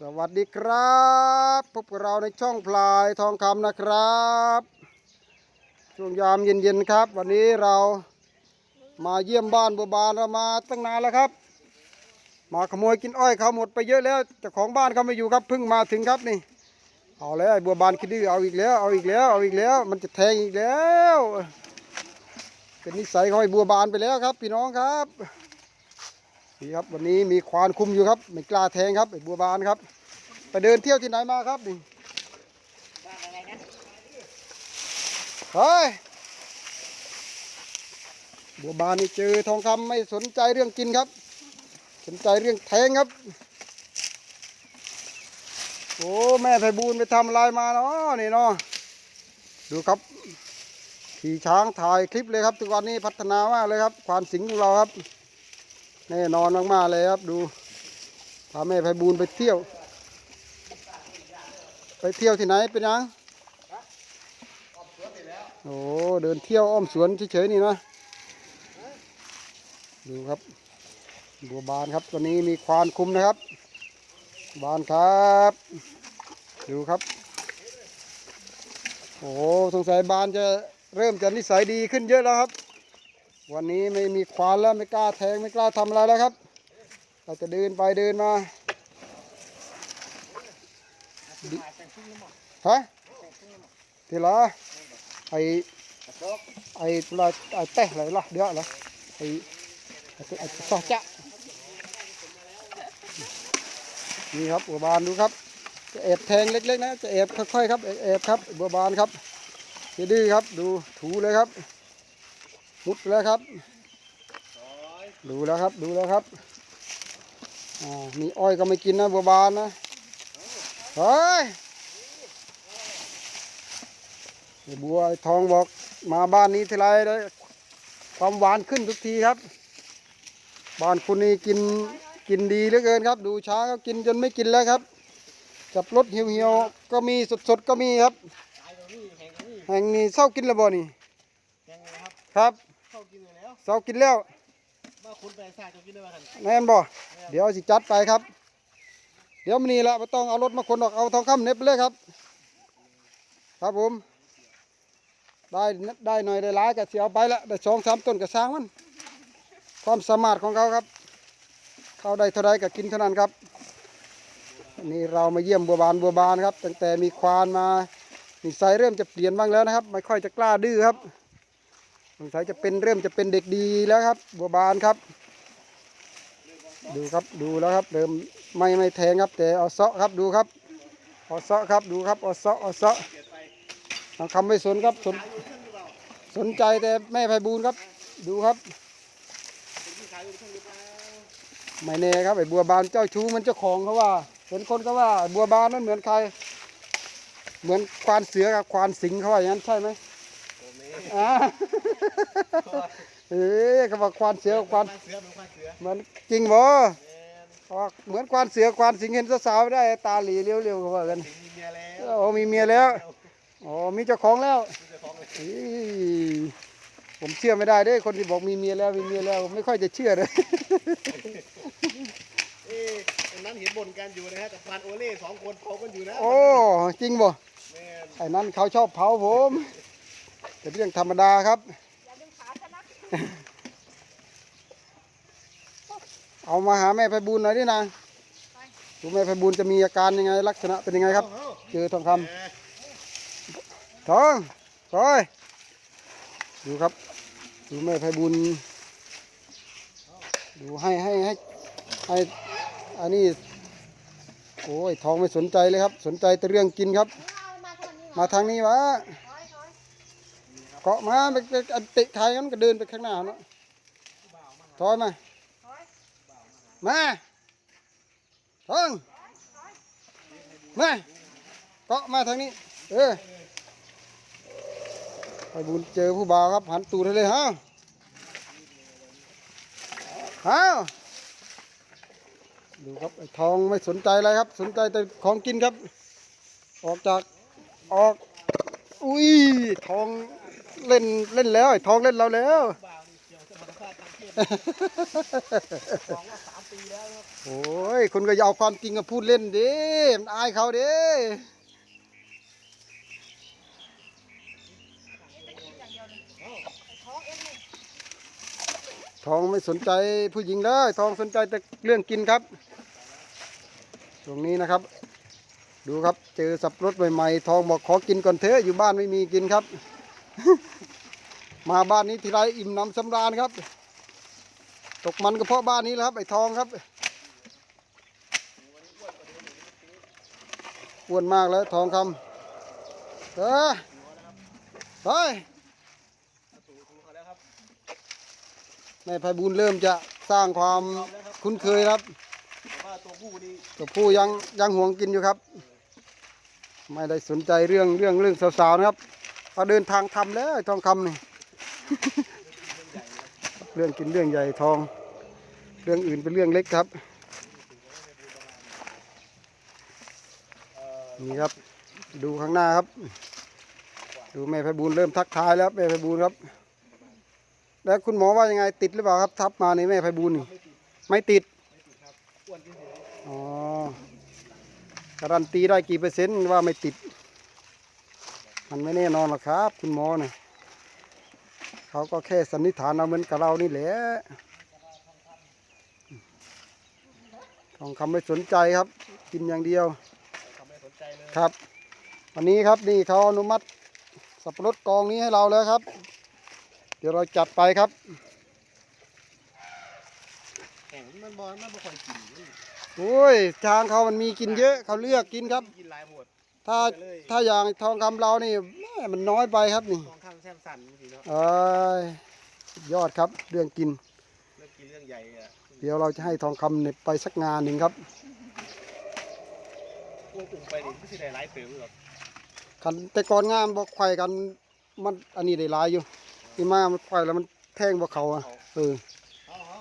สวัสดีครับพบกับเราในช่องพลายทองคำนะครับ ช่วงยามเย็นๆครับ วันนี้เรามาเยี่ยมบ้านบัวบานเรามาตั้งนานแล้วครับ มาขโมยกินอ้อยเขาหมดไปเยอะแล้วเจ้าของบ้านเขาไม่อยู่ครับเพิ่งมาถึงครับนี่ เอาแล้วไอ้บัวบานคิดดื้อเอาอีกแล้วเอาอีกแล้วเอาอีกแล้ว มันจะแทงอีกแล้ว เป็นนิสัยของไอ้บัวบานไปแล้วครับ พี่น้องครับ นี่ครับวันนี้มีควานคุมอยู่ครับไม่กล้าแทงครับไอ้บัวบานครับ ไปเดินเที่ยวที่ไหนมาครับนี่เฮ้ยบัวบานนี่เจอทองคำไม่สนใจเรื่องกินครับ สนใจเรื่องแทงครับโอ้แม่ไพบูลไปทำอะไรมาเนาะนี่เนาะดูครับขี่ช้างถ่ายคลิปเลยครับทุกวันนี้พัฒนามากเลยครับควานสิงของเราครับ แน่นอนมากๆเลยครับดูพาแม่ไพบูลไปเที่ยว ไปเที่ยวที่ไหนเป็นยังโอ้เดินเที่ยวอ้อมสวนเฉยๆนี่นะดูครับบัวบานครับตัวนี้มีควานคุมนะครับ บานครับ ดูครับ โอ้สงสัยบานจะเริ่มจะนิสัยดีขึ้นเยอะแล้วครับ วันนี้ไม่มีควานแล้วไม่กล้าแทงไม่กล้าทำอะไรแล้วครับ เราจะเดินไปเดินมาฮะทีละไอไอตัวไอเตะอะไรล่ะเดี๋ยวเหรอไอไอไอซอจะนี่ครับบัวบานดูครับ จะแอบแทงเล็กๆนะจะแอบค่อยๆครับแอบครับบัวบานครับจะดื้อครับดูถูเลยครับ มุดแล้วครับ ดูแล้วครับดูแล้วครับอ่ามีอ้อยก็ไม่กินนะบัวบานนะเฮ้ยไอ้บัวไอ้ทองบอกมาบ้านนี้ทีไรได้ความหวานขึ้นทุกทีครับ บ้านคุณนี่กินกินดีเหลือเกินครับ ดูช้างเขากินจนไม่กินแล้วครับ จับรถเหี่ยวๆก็มีสดๆก็มีครับ แห่งนี้เศร้ากินแล้วบ่นี่ยังไงครับครับ เข้ากินอยู่แล้วเศร้ากินแล้วบ้าคุณไปสร้างจะกินได้ไหมกันแม่นบ่เดี๋ยวสิจัดไปครับ เดี๋ยวมันนี่ละไม่ต้องเอารถมาขนออกเอาทองคำเหน็บไปเลยครับ ครับผม ได้ได้หน่อยได้หลายก็เสียเอาไปละได้สองสามต้นก็สร้างมัน ความสามารถของเขาครับเขาได้เท่าไรก็กินเท่านั้นครับวันนี่เรามาเยี่ยมบัวบานบัวบานครับตั้งแต่มีควานมานิสัยเริ่มจะเปลี่ยนบ้างแล้วนะครับ ไม่ค่อยจะกล้าดื้อครับ สงสัยจะเป็นเริ่มจะเป็นเด็กดีแล้วครับ บัวบานครับ ดูครับดูแล้วครับเริ่มไม่ไม่แทงครับ แต่เอาเซาะครับดูครับเอาเซาะครับดูครับเอาเซาะเอาเซาะทางคำไม่สนครับสนสนใจแต่แม่ไพบูลย์ครับ ดูครับไม่แน่ครับไอ้บัวบานเจ้าชู้มันเจ้าของเขาว่าเห็นคนก็ว่าบัวบานนั้นเหมือนใคร เหมือนควานเสือกับควานสิงเขาว่าอย่างนั้นใช่ไหม อ่าเอ้ยเขาบอกควานเสือกับควานควานเสือเหมือนควานเสือเหมือนจริงบ่แมนเขาว่าเหมือนควานเสือควานสิงห์เห็นสาวๆได้ตาหลีเลี้ยวๆเขาว่ากันถึงมีเมียแล้วโอ้มีเมียแล้วอ๋อมีเจ้าของแล้วมีเจ้าของเลยอีผมเชื่อไม่ได้เด้อคนที่บอกมีเมียแล้วมีเมียแล้วไม่ค่อยจะเชื่อเลยเอ๊ะตอนนั้นเห็นบ่นกันอยู่นะฮะกับควานโอเล่สองคนเผากันอยู่นะโอ้จริงบ่แมนไอ้นั้นเขาชอบเผาผม เป็นเรื่องธรรมดาครับเอามาหาแม่ไพบูลย์หน่อยดินางดูแม่ไพบูลย์จะมีอาการยังไงลักษณะเป็นยังไงครับเอาเจอทองคเอาำทองคอยดูครับ ดูแม่ไพบูลย์ดูให้ให้ให้ให้อันนี้โอ้ยทองไม่สนใจเลยครับ สนใจแต่เรื่องกินครับ มาทางนี้วะ เกาะมาไปอันติไทยมันก็เดินไปข้างหน้าเนาะถอยมา มาทองมาเกาะมาทางนี้ เออไปบุญเจอผู้บ่าวครับหันตูดให้เลยฮะฮะดูครับไอ้ทองไม่สนใจอะไรครับ สนใจแต่ของกินครับ ออกจากออก อุ้ยทอง เล่นเล่นแล้วไอ้ทองเล่นเราแล้วบ่าวนี่เกี่ยวกับธรรมชาติทางเพศสองว่าสามปีแล้วนะครับโอ้ยคุณก็อย่าเอาความจริงมาพูดเล่นดิมันอายเขาดิทองไม่สนใจผู้หญิงเลยทองสนใจแต่เรื่องกินครับ ตรงนี้นะครับ ดูครับเจอสับรถใหม่ๆทองบอกขอกินก่อนเถอะอยู่บ้านไม่มีกินครับ มาบ้านนี้ทีไรอิ่มน้ำสำราญครับ ตกมันก็เพราะบ้านนี้แหละครับไอ้ทองครับอ้วนมากแล้วทองคำเออเฮ้ยเขาแล้วครับแม่ไพบูลย์เริ่มจะสร้างความคุ้นเคยครับตัวผู้นี่ตัวผู้ยังยังห่วงกินอยู่ครับ ไม่ได้สนใจเรื่องเรื่องเรื่องสาวๆนะครับพอเดินทางทำแล้วไอทองคำนี่ เรื่องกินเรื่องใหญ่ทอง เรื่องอื่นเป็นเรื่องเล็กครับ นี่ครับ ดูข้างหน้าครับ ดูแม่ไพบูลเริ่มทักทายแล้วแม่ไพบูลครับ แล้วคุณหมอว่ายังไงติดหรือเปล่าครับ ทับมาในแม่ไพบูลนี่ไม่ติดอ้วนที่สุดอ๋อการันตีได้กี่เปอร์เซ็นต์ว่าไม่ติด มันไม่แน่นอนหรอกครับ คุณหมอเนี่ย เขาก็แค่สันนิษฐานเอาเหมือนกับเรานี่แหละทองคำไม่สนใจครับ กินอย่างเดียวทำไม่สนใจเลยครับ วันนี้ครับนี่เขาอนุมัติสับปะรดกองนี้ให้เราแล้วครับ เดี๋ยวเราจัดไปครับแข่งมันบอลมันบ่ค่อยกินนี่โอ้ยทางเขามันมีกินเยอะเขาเลือกกินครับกินหลายหมด ถ้าถ้าอย่างทองคำเรานี่แม่มันน้อยไปครับนี่ทองคำแซมสันจริงๆเนาะเอ้ยสุดยอดครับเรื่องกิน เรื่องกินเรื่องใหญ่อะเดี๋ยวเราจะให้ทองคำเนี่ยไปสักงานหนึ่งครับอ้วงอุ่งไปนี่ไม่ใช่ได้หลายเติมหรอกคันแต่ก่อนงานบอกไข่กันมันอันนี้ได้หลายอยู่ที่มามันไข่แล้วมันแทงบ่เขาอะเออเอาเอา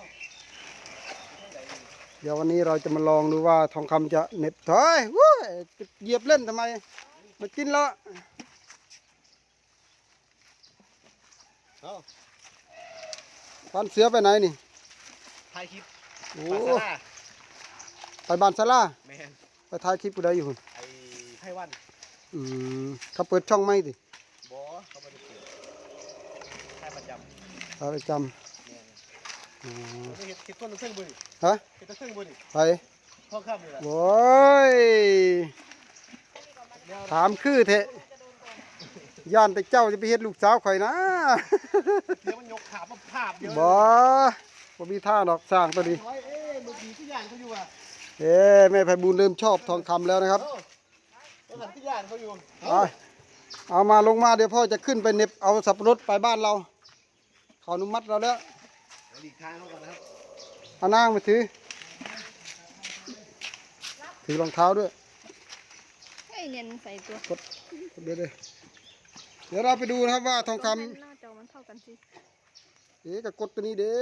เดี๋ยววันนี้เราจะมาลองดูว่าทองคำจะเหน็บเฮ้ยวู้ยจะ เหยียบเล่นทำไม มันกินแล้วเอาพันเสือไปไหนนี่ถ่ายคลิปโอ้ปาซาร่าไปบ้านซาร่าแมนไปถ่ายคลิปกูได้อยู่หุ่นไอ้ไพ่วัน อืมเขาเปิดช่องไหมสิบอเขาไม่ได้เปิดถ่ายประจำถ่ายประจแมนำอ๋อไม่เห็นเห็นต้นเครื่องบุญฮะเห็นต้นเครื่องบุญไป ทองคำนี่แหละโว้ยถามคือเทะย่านแต่เจ้าจะไปเฮ็ดลูกสาวข่อยนะเดี๋ยวมันยกขามาภาพเดียวบ่บ่มีท่าดอกสร้างตัวนี้น้อยเอ๊ะเมื่อกี้ที่ย่านเขาอยู่อะเอ้แม่ไพบูลย์เริ่มชอบทองคำแล้วนะครับเออเมื่อกี้ที่ย่านเขาอยู่ไปเอามาลงมาเดี๋ยวพ่อจะขึ้นไปเหน็บเอาสับปะรดไปบ้านเราเขาอนุมัติเราแล้วหลีกทางเขาก่อนนะครับเอานางมาถือ ถือรองเท้าด้วยเฮ้ยเนียนใส่ตัวเดี๋ยวเดี๋ยวเดี๋ยวเราไปดูนะครับว่าทองคำหน้าจอมันเท่ากันสิเอ๊ะก็กดตัวนี้เด้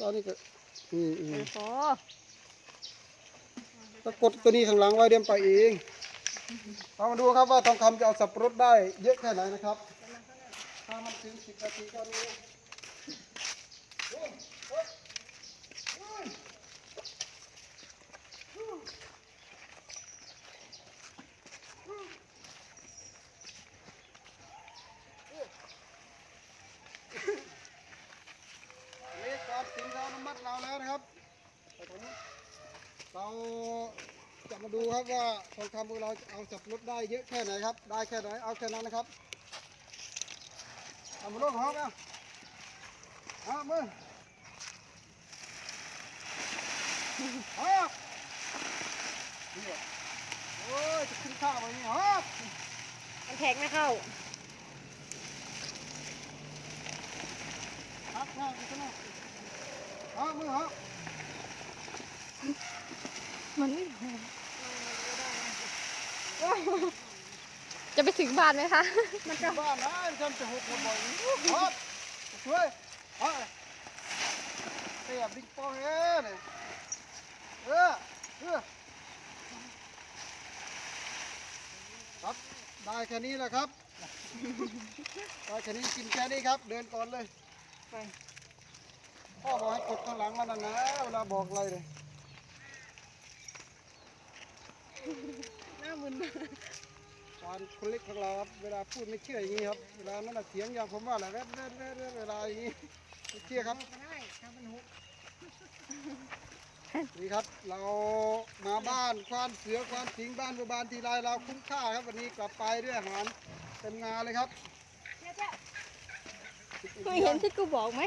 ตอนนี้ก็นี่อืมโอ้ก็กดตัวนี้ข้างหลังไว้เดี๋ยวมันไปเองเรามาดูครับว่าทองคำจะเอาสับปะรดได้เยอะแค่ไหนนะครับ ถ้ามันถึงสิบนาทีก็รู้นี่การสินเราอนุมัติเราแล้วนะครับไปตรงนู้นเรา จะมาดูครับว่าทองคำของเราจะเอาสับปะรดได้เยอะแค่ไหนครับ ได้แค่ไหนเอาแค่นั้นนะครับเอามาลงห้องเอาเอามือเอาเนี่ยโอ้ยจะขึ้นข้าวไปนี่ฮะมันแท็กไม่เข้าฮักหน้าขึ้นข้างหน้าเอามือฮะมันไม่พอ จะไปถึงบ้านไหมคะ มันก็บ้านนะฉันจะหกคนบ่อยฮะช่วยฮะเตียบดิ้งป้งเอ้เนี่ยเออเออครับได้แค่นี้แหละครับได้แค่นี้กินแค่นี้ครับ เดินก่อนเลยไปพ่อบอกให้กดข้างหลังมันนะนะเวลาบอกอะไรเลย หน้ามึนการคนเล็กของเราครับเวลาพูดไม่เชื่ออย่างนี้ครับเวลานั้นนะเสียงอย่างผมว่าแหละแว๊บแว๊บแว๊บแว๊บเวลาอย่างนี้ไม่เชื่อครับนี่ครับ เรามาบ้านควานเสือควานสิงบ้านบัวบานทีไรเราคุ้มค่าครับวันนี้กลับไปด้วยอาหารเต็มงานเลยครับเคยเห็นที่กูบอกไหม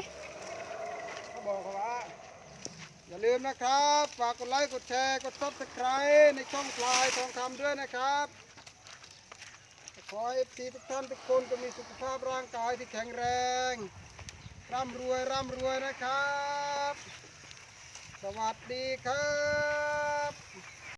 เขาบอกเขาว่า อย่าลืมนะครับ ฝากกดไลค์ กดแชร์ กดซับสไครในช่องพลายทองคำด้วยนะครับ ขอเอฟซีทุกท่านทุกคนจะมีสุขภาพร่างกายที่แข็งแรง ร่ำรวย ร่ำรวยนะครับ สวัสดีครับ